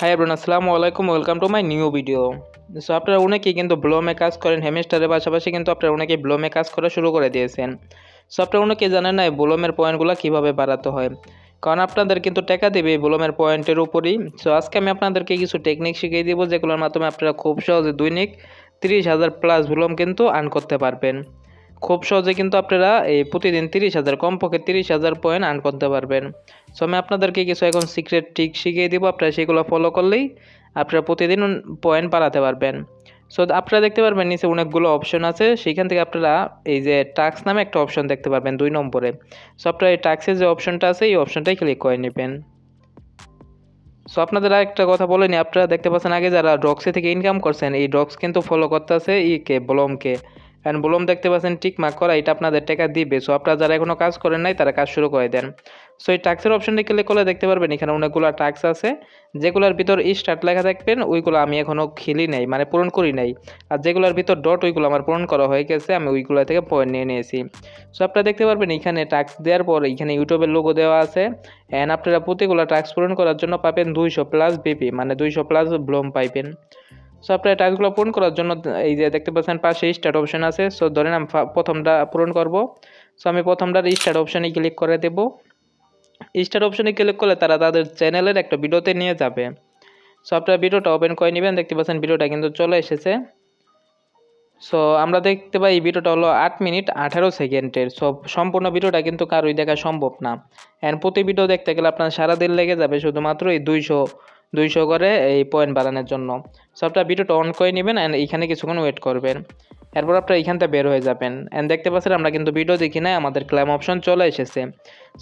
High everyone আসসালামু আলাইকুম welcome to my new video so আপনারা অনেকেই কিন্তু ব্লমে কাজ করেন হেমিস্টারের পাশাপাশি কিন্তু আপনারা অনেকেই ব্লমে কাজ করা শুরু করে দিয়েছেন। সো আপনারা অনেকেই জানেন না ব্লমের পয়েন্টগুলো কীভাবে বাড়াতে হয়। কারণ আপনাদের কিন্তু টাকা দেবে ব্লমের পয়েন্টের উপরই। সো আজকে আমি আপনাদেরকে কিছু টেকনিক শিখিয়ে দিব, যেগুলোর মাধ্যমে আপনারা খুব সহজে দৈনিক তিরিশ হাজার প্লাস ব্লম কিন্তু আর্ন করতে পারবেন। খুব সহজে কিন্তু আপনারা এই প্রতিদিন তিরিশ হাজার, কমপক্ষে তিরিশ হাজার পয়েন্ট আর্ন করতে পারবেন। সো আমি আপনাদেরকে কিছু এখন সিক্রেট ট্রিক শিখিয়ে দিব, আপনারা সেগুলো ফলো করলেই আপনারা প্রতিদিন পয়েন্ট বাড়াতে পারবেন। সো আপনারা দেখতে পারবেন নিচে অনেকগুলো অপশন আছে, সেখান থেকে আপনারা এই যে টাক্স নামে একটা অপশন দেখতে পারবেন দুই নম্বরে। সো আপনারা এই টাক্সের যে অপশনটা আছে, এই অপশনটাই ক্লিক করে নেবেন। সো আপনাদের আরেকটা কথা বলেনি আপনারা দেখতে পাচ্ছেন আগে যারা ড্রক্সে থেকে ইনকাম করছেন, এই ড্রক্স কিন্তু ফলো করতে আছে ইকে বলমকে অ্যান্ড বলম দেখতে পাচ্ছেন টিক মার্ক করা এটা আপনাদের টাকা দিবে। সো আপনারা যারা এখনও কাজ করেন নাই, তারা কাজ শুরু করে দেন। সো এই টাক্সের অপশনটি ক্লিক করলে দেখতে পারবেন, এখানে অনেকগুলো টাক্স আছে। যেগুলোর ভিতর স্টার্ট লেখা থাকবেন, ওইগুলো আমি এখনও খেলি নাই মানে পূরণ করি নাই। আর যেগুলোর ভিতর ডট ওইগুলো আমার পূরণ করা হয়ে গেছে, আমি ওইগুলো থেকে পয়েন্ট নিয়ে নিয়েছি। সো আপনারা দেখতে পারবেন, এখানে টাক্স দেওয়ার পর এখানে ইউটিউবের লোগো দেওয়া আছে। অ্যান্ড আপনারা প্রতিগুলো টাক্স পূরণ করার জন্য পাবেন দুইশো প্লাস বিপি মানে দুইশো প্লাস ব্লম পাইবেন। সো আপনার টাস্কগুলো পূরণ করার জন্য এই যে দেখতে পাচ্ছেন পাশে স্টার্ট অপশান আছে। সো ধরেন আমি প্রথমটা পূরণ করব। সো আমি প্রথমটার স্টার্ট অপশানে ক্লিক করে দেব। স্টার্ট অপশানে ক্লিক করলে তারা তাদের চ্যানেলের একটা ভিডিওতে নিয়ে যাবে। সো আপনার ভিডিওটা ওপেন করে নেবেন। দেখতে পাচ্ছেন ভিডিওটা কিন্তু চলে এসেছে। সো আমরা দেখতে পাই এই ভিডিওটা হলো আট মিনিট আঠারো সেকেন্ডের। সো সম্পূর্ণ ভিডিওটা কিন্তু কারোই দেখা সম্ভব না। অ্যান্ড প্রতি ভিডিও দেখতে গেলে আপনার সারাদিন লেগে যাবে শুধুমাত্র এই দুইশো দুইশো করে এই পয়েন্ট বাড়ানোর জন্য। সো আপনার ভিডিওটা অন করে নেবেন অ্যান্ড এইখানে কিছুক্ষণ ওয়েট করবেন। এরপর আপনার এইখান থেকে বের হয়ে যাবেন। অ্যান্ড দেখতে পাচ্ছেন আমরা কিন্তু ভিডিও দেখি না আমাদের ক্লাইম অপশন চলে এসেছে।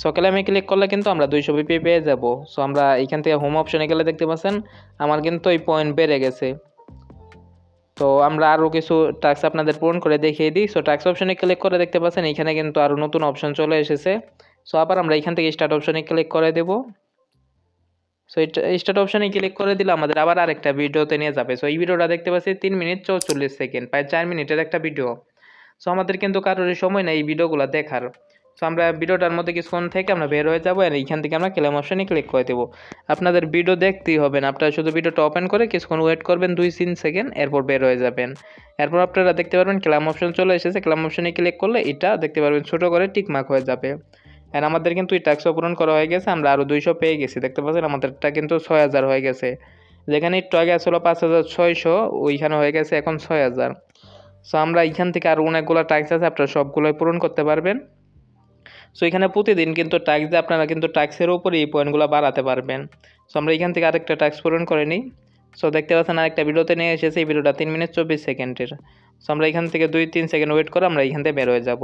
সো ক্লাইমে ক্লিক করলে কিন্তু আমরা দুইশো বিপি পেয়ে যাব। সো আমরা এইখান থেকে হোম অপশনে গেলে দেখতে পাচ্ছেন, আমার কিন্তু এই পয়েন্ট বেড়ে গেছে। তো আমরা আরও কিছু টাস্ক আপনাদের পূরণ করে দেখিয়ে দিই। সো টাস্ক অপশনে ক্লিক করে দেখতে পাচ্ছেন, এখানে কিন্তু আরও নতুন অপশন চলে এসেছে। সো আবার আমরা এখান থেকে স্টার্ট অপশনে ক্লিক করে দেবো। সো স্টার্ট অপশানে ক্লিক করে দিলে আমাদের আবার আরেকটা ভিডিওতে নিয়ে যাবে। সো এই ভিডিওটা দেখতে পাচ্ছি তিন মিনিট চৌচল্লিশ সেকেন্ড, প্রায় চার মিনিটের একটা ভিডিও। সো আমাদের কিন্তু কারোর সময় নেই এই ভিডিওগুলো দেখার। সো আমরা ভিডিওটার মধ্যে কিছুক্ষণ থেকে আমরা বের হয়ে যাব আর এইখান থেকে আমরা ক্লেম অপশানে ক্লিক করে দেবো। আপনাদের ভিডিও দেখতেই হবে না, আপনারা শুধু ভিডিওটা ওপেন করে কিছুক্ষণ ওয়েট করবেন দুই তিন সেকেন্ড এরপর বের হয়ে যাবেন। এরপর আপনারা দেখতে পারবেন ক্লাম অপশন চলে এসেছে ক্লাম অপশানে ক্লিক করলে এটা দেখতে পারবেন ছোটো করে টিকমার্ক হয়ে যাবে। আর আমাদের কিন্তু এই ট্যাক্সও পূরণ করা হয়ে গেছে, আমরা আরও দুইশো পেয়ে গেছি, দেখতে পাচ্ছেন আমাদেরটা কিন্তু ছয় হাজার হয়ে গেছে। যেখানে একটু আগে আসলো পাঁচ হাজার ছয়শো, ওইখানে হয়ে গেছে এখন ছয় হাজার। সো আমরা এইখান থেকে আরও অনেকগুলো ট্যাক্স আছে, আপনারা সবগুলোই পূরণ করতে পারবেন। সো এখানে প্রতিদিন কিন্তু ট্যাক্স দিয়ে আপনারা কিন্তু ট্যাক্সের উপরে এই পয়েন্টগুলো বাড়াতে পারবেন। সো আমরা এখান থেকে আরেকটা ট্যাক্স পূরণ করে নিই। সো দেখতে পাচ্ছেন আরেকটা ভিডিওতে নিয়ে এসেছে, এই ভিডিওটা তিন মিনিট চব্বিশ সেকেন্ডের। সো আমরা এখান থেকে দুই তিন সেকেন্ড ওয়েট করে আমরা এখান থেকে বের হয়ে যাব।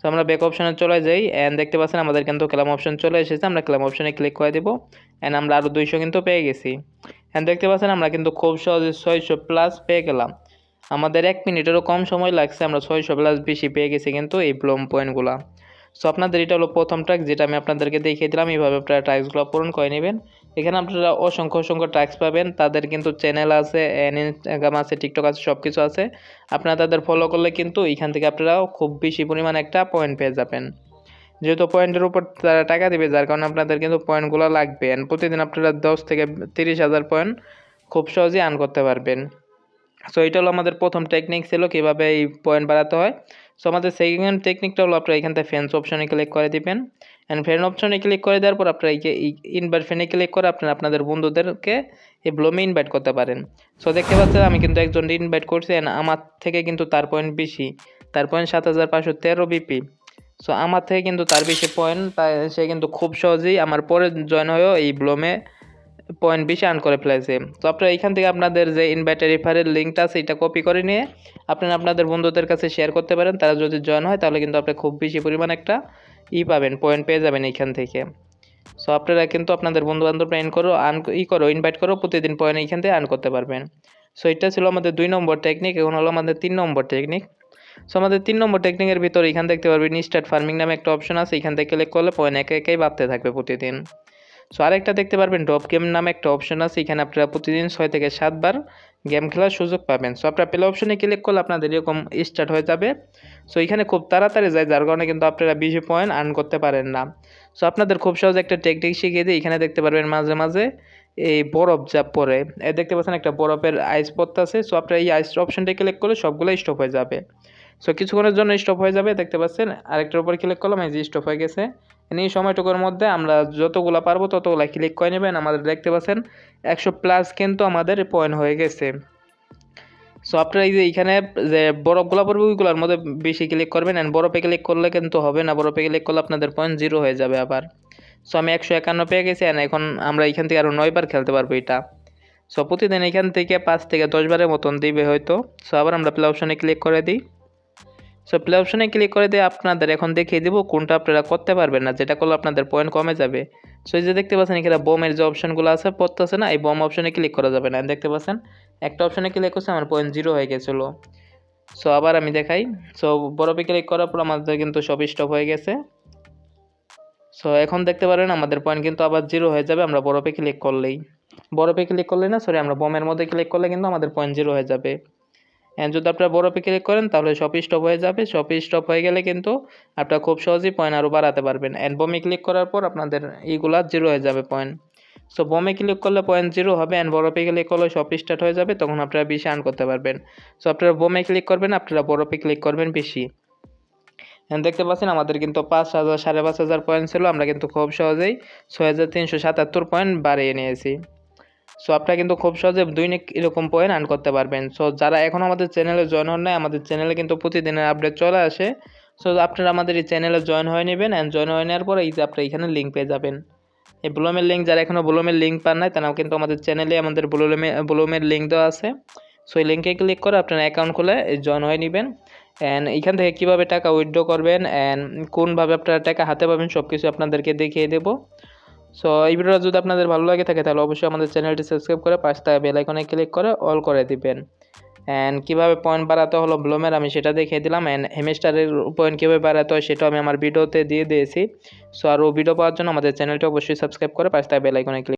তো আমরা ব্যাক অপশানে চলে যাই অ্যান্ড দেখতে পাচ্ছেন আমাদের কিন্তু ক্লাম অপশন চলে এসেছে। আমরা ক্লাম অপশানে ক্লিক করে দেবো অ্যান্ড আমরা আরও দুইশো কিন্তু পেয়ে গেছি। অ্যান্ড দেখতে পাচ্ছেন আমরা কিন্তু খুব সহজে ছয়শো প্লাস পেয়ে গেলাম। আমাদের এক মিনিটেরও কম সময় লাগছে, আমরা ছয়শো প্লাস বেশি পেয়ে গেছি কিন্তু এই ব্লম পয়েন্টগুলো সো আপনাদের এটা হলো প্রথম ট্র্যাক যেটা আমি আপনাদেরকে দেখিয়ে দিলাম। এইভাবে আপনারা ট্র্যাক্সগুলো পূরণ করে নেবেন। এখানে আপনারা অসংখ্য অসংখ্য ট্র্যাক্স পাবেন। তাদের কিন্তু চ্যানেল আছে ইনস্টাগ্রাম আছে টিকটক আছে সব কিছু আছে। আপনারা তাদের ফলো করলে কিন্তু এখান থেকে আপনারা খুব বেশি পরিমাণ একটা পয়েন্ট পেয়ে যাবেন। যেহেতু পয়েন্টের উপর তারা টাকা দেবে, যার কারণে আপনাদের কিন্তু পয়েন্টগুলো লাগবে। প্রতিদিন আপনারা দশ থেকে তিরিশ হাজার পয়েন্ট খুব সহজেই আর্ন করতে পারবেন। সো এটা হলো আমাদের প্রথম টেকনিক ছিল কীভাবে এই পয়েন্ট বাড়াতে হয়। সো আমাদের সেকেন্ড টেকনিকটা হলো আপনারা এখান থেকে ফ্যান্স অপশনে ক্লিক করে দিবেন। অ্যান্ড ফ্যান অপশনে ক্লিক করে দেওয়ার পর আপনারা এই ইনভাইট ফ্রেন্ডে ক্লিক করে আপনারা আপনাদের বন্ধুদেরকে এই ব্লমে ইনভাইট করতে পারেন। সো দেখতে পাচ্ছেন আমি কিন্তু একজন ইনভাইট করছি অ্যান্ড আমার থেকে কিন্তু তার পয়েন্ট বেশি। তার পয়েন্ট সাত হাজার পাঁচশো তেরো বিপি সো আমার থেকে কিন্তু তার বেশি পয়েন্ট তাই সে কিন্তু খুব সহজেই আমার পরে জয়েন হয়েও এই ব্লমে পয়েন্ট বেশি আর্ন করে ফেলেছে। তো আপনারা এখান থেকে আপনাদের যে ইনভাইটার রেফারের লিঙ্কটা আছে, এটা কপি করে নিয়ে আপনারা আপনাদের বন্ধুদের কাছে শেয়ার করতে পারেন। তারা যদি জয়েন হয়, তাহলে কিন্তু আপনি খুব বেশি পরিমাণ একটা ই পাবেন পয়েন্ট পেয়ে যাবেন এইখান থেকে। সো আপনারা কিন্তু আপনাদের বন্ধু বান্ধবরা ইন করো আর্ন ই করো ইনভাইট করো, প্রতিদিন পয়েন্ট এইখান থেকে আর্ন করতে পারবেন। সো এটা ছিল আমাদের দুই নম্বর টেকনিক এখন হলো আমাদের তিন নম্বর টেকনিক সো আমাদের তিন নম্বর টেকনিকের ভিতর এখান দেখতে পারবেন স্টার্ট ফার্মিং নামে একটা অপশন আছে। এখান থেকে ক্লিক করলে পয়েন্ট একে একেই বাড়তে থাকবে প্রতিদিন। সো আরেকটা দেখতে পারবেন ডপ গেম নামে একটা অপশন আছে। এখানে আপনারা প্রতিদিন ছয় থেকে সাতবার গেম খেলার সুযোগ পাবেন। সো আপনারা প্লে অপশনে ক্লিক করলে আপনাদের এরকম স্টার্ট হয়ে যাবে। সো এখানে খুব তাড়াতাড়ি যায়, যার কারণে কিন্তু আপনারা বেশি পয়েন্ট আর্ন করতে পারেন না। সো আপনাদের খুব সহজ একটা টেকনিক শিখিয়ে দিই। এখানে দেখতে পারবেন মাঝে মাঝে এই বরফ যা পরে। এ দেখতে পাচ্ছেন একটা বরফের আইস পড়তেছে সো আপনার এই আইস অপশনটা ক্লিক করলে সবগুলো স্টপ হয়ে যাবে। সো কিছুক্ষণের জন্য স্টপ হয়ে যাবে। দেখতে পাচ্ছেন, আরেকটার উপর ক্লিক করলাম, এই যে স্টপ হয়ে গেছে। এই সময়টুকুর মধ্যে আমরা যতগুলো পারব ততগুলো ক্লিক করে নেবেন, আমাদের দেখতে পাচ্ছেন একশো প্লাস কিন্তু আমাদের পয়েন্ট হয়ে গেছে। সো আপনারা এই যে এইখানে যে বরফগুলো পড়বে, ওইগুলোর মধ্যে বেশি ক্লিক করবেন অ্যান্ড বরফে ক্লিক করলে কিন্তু হবে না, বরফে ক্লিক করলে আপনাদের পয়েন্ট জিরো হয়ে যাবে আবার। সো আমি একশো একান্ন পেয়ে গেছি অ্যান্ড এখন আমরা এখান থেকে আরও নয়বার খেলতে পারব এটা। সো প্রতিদিন এখান থেকে পাঁচ থেকে দশ বারের মতন দিবে হয়তো। সো আবার আমরা প্লে অপশনে ক্লিক করে দিই। সো প্লে অপশনে ক্লিক করে দিয়ে আপনাদের এখন দেখিয়ে দেবো কোনটা আপনারা করতে পারবেন না। যেটা করলে আপনাদের পয়েন্ট কমে যাবে। সো যে দেখতে পাচ্ছেন, এখানে বোমের যে অপশনগুলো আছে, পড়তেছে না, এই বোম অপশনে ক্লিক করা যাবে না। দেখতে পাচ্ছেন, একটা অপশনে ক্লিক করছে, আমার পয়েন্ট জিরো হয়ে গেছিল। সো আবার আমি দেখাই। সো বরফে ক্লিক করার পর আমাদের কিন্তু সব স্টপ হয়ে গেছে। সো এখন দেখতে পারেন, আমাদের পয়েন্ট কিন্তু আবার জিরো হয়ে যাবে, আমরা বরফে ক্লিক করলেই। বরফে ক্লিক করলে না সরি আমরা বোমের মধ্যে ক্লিক করলে কিন্তু আমাদের পয়েন্ট জিরো হয়ে যাবে। অ্যান্ড যদি আপনারা বরফে ক্লিক করেন, তাহলে সব স্টপ হয়ে যাবে। সব স্টপ হয়ে গেলে কিন্তু আপনারা খুব সহজেই পয়েন্ট আরও বাড়াতে পারবেন। অ্যান্ড বোমে ক্লিক করার পর আপনাদের এইগুলা জিরো হয়ে যাবে পয়েন্ট সো বোমে ক্লিক করলে পয়েন্ট জিরো হবে অ্যান্ড বরফে ক্লিক করলে সব স্টার্ট হয়ে যাবে, তখন আপনারা বেশি আর্ন করতে পারবেন। সো আপনারা বোমে ক্লিক করবেন, আপনারা বরফে ক্লিক করবেন বেশি। দেখতে পাচ্ছেন আমাদের কিন্তু পাঁচ হাজার, সাড়ে পাঁচ হাজার পয়েন্ট ছিল। আমরা কিন্তু খুব সহজেই ছয় হাজার তিনশো সাতাত্তর পয়েন্ট বাড়িয়ে নিয়েছি। সো আপনারা কিন্তু খুব সহজে দৈনিক এরকম পয়েন্ট আর্ন করতে পারবেন। সো যারা এখন আমাদের চ্যানেলে জয়েন হন নাই, আমাদের চ্যানেলে কিন্তু প্রতিদিনের আপডেট চলে আসে। সো আপনারা আমাদের এই চ্যানেলে জয়েন হয়ে নেবেন অ্যান্ড জয়েন হয়ে নেওয়ার পরে এই যে আপনারা এখানে লিঙ্ক পেয়ে যাবেন। এই ব্লুমের লিঙ্ক যারা এখনও ব্লুমের লিঙ্ক পান নাই, তারাও কিন্তু আমাদের চ্যানেলে আমাদের ব্লুমে, ব্লুমের লিঙ্ক দেওয়া আছে। সো এই লিঙ্কে ক্লিক করে আপনারা অ্যাকাউন্ট খুলে জয়েন হয়ে নেবেন। অ্যান্ড এখান থেকে কীভাবে টাকা উইথড্র করবেন অ্যান্ড কোনভাবে আপনারা টাকা হাতে পাবেন সব কিছু আপনাদেরকে দেখিয়ে দেবো। সো এই ভিডিওটা যদি আপনাদের ভালো লাগে থাকে, তাহলে অবশ্যই আমাদের চ্যানেলটি সাবস্ক্রাইব করে পাশ থাকা বেল আইকনে ক্লিক করে অল করে দিবেন। অ্যান্ড কীভাবে পয়েন্ট বাড়াতে হলো ব্লোমের, আমি সেটা দেখিয়ে দিলাম। অ্যান্ড হেমিস্টারের পয়েন্ট কীভাবে বাড়াতে হয় সেটাও আমি আমার ভিডিওতে দিয়ে দিয়েছি। সো আর ভিডিও পাওয়ার জন্য আমাদের চ্যানেলটি অবশ্যই সাবস্ক্রাইব করে পাশ থাকা বেল আইকনে ক্লিক